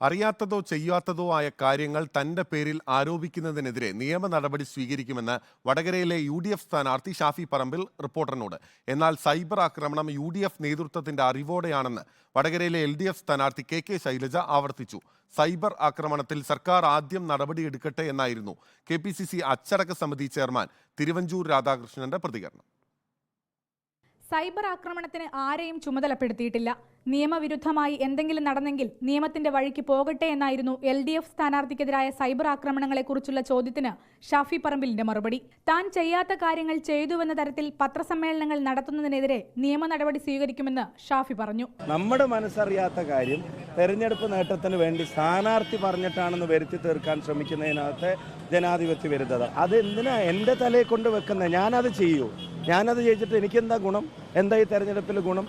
അറിയാത്തതോ ചെയ്യാത്തതോ ആയ കാര്യങ്ങൾ തന്റെ പേരിൽ ആരോപിക്കുന്നതിനെതിരെ നിയമ നടപടി സ്വീകരിക്കുമെന്ന് വടകരയിലെ യു ഡി എഫ് സ്ഥാനാർത്ഥി ഷാഫി പറമ്പിൽ റിപ്പോർട്ടറിനോട്. എന്നാൽ സൈബർ ആക്രമണം യു ഡി എഫ് നേതൃത്വത്തിന്റെ അറിവോടെയാണെന്ന് വടകരയിലെ എൽ ഡി എഫ് സ്ഥാനാർത്ഥി കെ കെ ശൈലജ ആവർത്തിച്ചു. സൈബർ ആക്രമണത്തിൽ സർക്കാർ ആദ്യം നടപടിയെടുക്കട്ടെ എന്നായിരുന്നു കെ പി സി സി അച്ചടക്ക സമിതി ചെയർമാൻ തിരുവഞ്ചൂർ രാധാകൃഷ്ണന്റെ പ്രതികരണം. സൈബർ ആക്രമണത്തിന് ആരെയും ചുമതലപ്പെടുത്തിയിട്ടില്ല. നിയമവിരുദ്ധമായി എന്തെങ്കിലും നടന്നെങ്കിൽ നിയമത്തിന്റെ വഴിക്ക് പോകട്ടെ എന്നായിരുന്നു എൽ ഡി എഫ് സ്ഥാനാർത്ഥിക്കെതിരായ സൈബർ ആക്രമണങ്ങളെക്കുറിച്ചുള്ള ചോദ്യത്തിന് ഷാഫി പറമ്പിലിന്റെ മറുപടി. താൻ ചെയ്യാത്ത കാര്യങ്ങൾ ചെയ്തുവെന്ന തരത്തിൽ പത്രസമ്മേളനങ്ങൾ നടത്തുന്നതിനെതിരെ നിയമ നടപടി സ്വീകരിക്കുമെന്ന് ഷാഫി പറഞ്ഞു. നമ്മുടെ മനസ്സറിയാത്ത കാര്യം തെരഞ്ഞെടുപ്പ് നേട്ടത്തിന് വേണ്ടി സ്ഥാനാർത്ഥി പറഞ്ഞിട്ടാണെന്ന് വരുത്തി തീർക്കാൻ ശ്രമിക്കുന്നതിനകത്ത് ജനാധിപത്യ വിരുദ്ധത. അത് എന്തിനാ എന്റെ തലയെ കൊണ്ട് വെക്കുന്നത് ഞാനത് ചെയ്യൂ. ഞാനത് ജയിച്ചിട്ട് എനിക്കെന്താ ഗുണം? എന്താ ഈ തെരഞ്ഞെടുപ്പിൽ ഗുണം?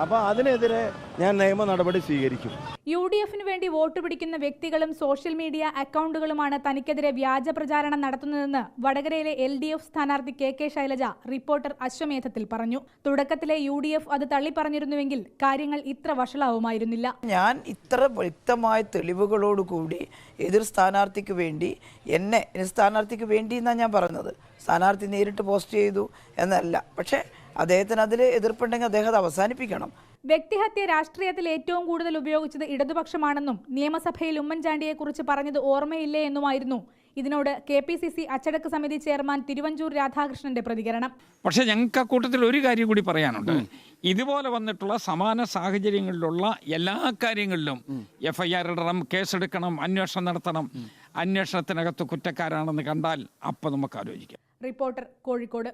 അപ്പോൾ അതിനെതിരെ ഞാൻ നിയമ നടപടി സ്വീകരിക്കും. യു ഡി എഫിന് വേണ്ടി വോട്ട് പിടിക്കുന്ന വ്യക്തികളും സോഷ്യൽ മീഡിയ അക്കൗണ്ടുകളുമാണ് തനിക്കെതിരെ വ്യാജ പ്രചാരണം നടത്തുന്നതെന്ന് വടകരയിലെ എൽ ഡി എഫ് സ്ഥാനാർത്ഥി കെ കെ ശൈലജ റിപ്പോർട്ടർ അശ്വമേധത്തിൽ പറഞ്ഞു. തുടക്കത്തിലെ യു ഡി എഫ് അത് തള്ളിപ്പറഞ്ഞിരുന്നുവെങ്കിൽ കാര്യങ്ങൾ ഇത്ര വഷളാവുമായിരുന്നില്ല. ഞാൻ ഇത്ര വ്യക്തമായ തെളിവുകളോടുകൂടി എതിർ സ്ഥാനാർത്ഥിക്ക് വേണ്ടി എന്നെ എതിർ സ്ഥാനാർത്ഥിക്ക് വേണ്ടി എന്നാണ് ഞാൻ പറഞ്ഞത്. സ്ഥാനാർത്ഥി നേരിട്ട് പോസ്റ്റ് ചെയ്തു എന്നല്ല. പക്ഷേ അദ്ദേഹത്തിന് അതിൽ എതിർപ്പുണ്ടെങ്കിൽ അദ്ദേഹം അത് അവസാനിപ്പിക്കണം. വ്യക്തിഹത്യ രാഷ്ട്രീയത്തിൽ ഏറ്റവും കൂടുതൽ ഉപയോഗിച്ചത് ഇടതുപക്ഷമാണെന്നും നിയമസഭയിൽ ഉമ്മൻചാണ്ടിയെക്കുറിച്ച് പറഞ്ഞത് ഓർമ്മയില്ലേ എന്നുമായിരുന്നു. ഇതിനോട് കെ പി സി സി അച്ചടക്ക സമിതി ചെയർമാൻ തിരുവഞ്ചൂർ രാധാകൃഷ്ണന്റെ പ്രതികരണം. പക്ഷേ ഞങ്ങൾക്ക് ആ കൂട്ടത്തിൽ ഒരു കാര്യം കൂടി പറയാനുണ്ട്. ഇതുപോലെ വന്നിട്ടുള്ള സമാന സാഹചര്യങ്ങളിലുള്ള എല്ലാ കാര്യങ്ങളിലും എഫ് ഐ ആർ ഇടണം കേസെടുക്കണം അന്വേഷണം നടത്തണം. അന്വേഷണത്തിനകത്ത് കുറ്റക്കാരാണെന്ന് കണ്ടാൽ അപ്പം നമുക്ക് ആലോചിക്കാം. റിപ്പോർട്ടർ കോഴിക്കോട്.